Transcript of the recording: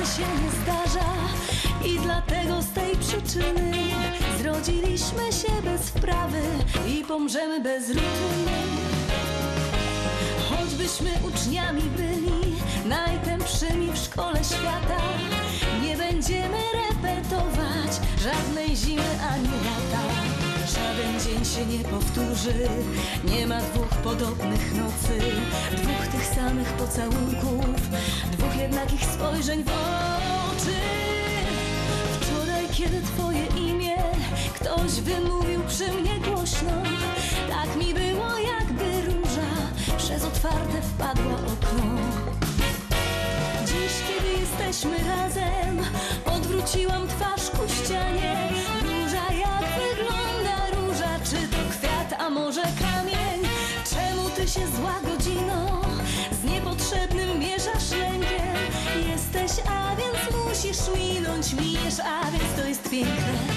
razy się nie zdarza i dlatego z tej przyczyny zrodziliśmy się bez wprawy i pomrzemy bez rutyny. Choćbyśmy uczniami byli najtępszymi w szkole świata, nie będziemy repetować żadnej zimy ani lata. Się nie powtórzy, nie ma dwóch podobnych nocy, dwóch tych samych pocałunków, dwóch jednakich spojrzeń w oczy. Wczoraj, kiedy twoje imię ktoś wymówił przy mnie głośno, tak mi było jakby róża przez otwarte wpadła okno. Dziś, kiedy jesteśmy razem, odwróciłam twarz Ty się zła godzino z niepotrzebnym mierzasz rękiem? Jesteś, a więc musisz minąć, mijesz, a więc to jest piękne.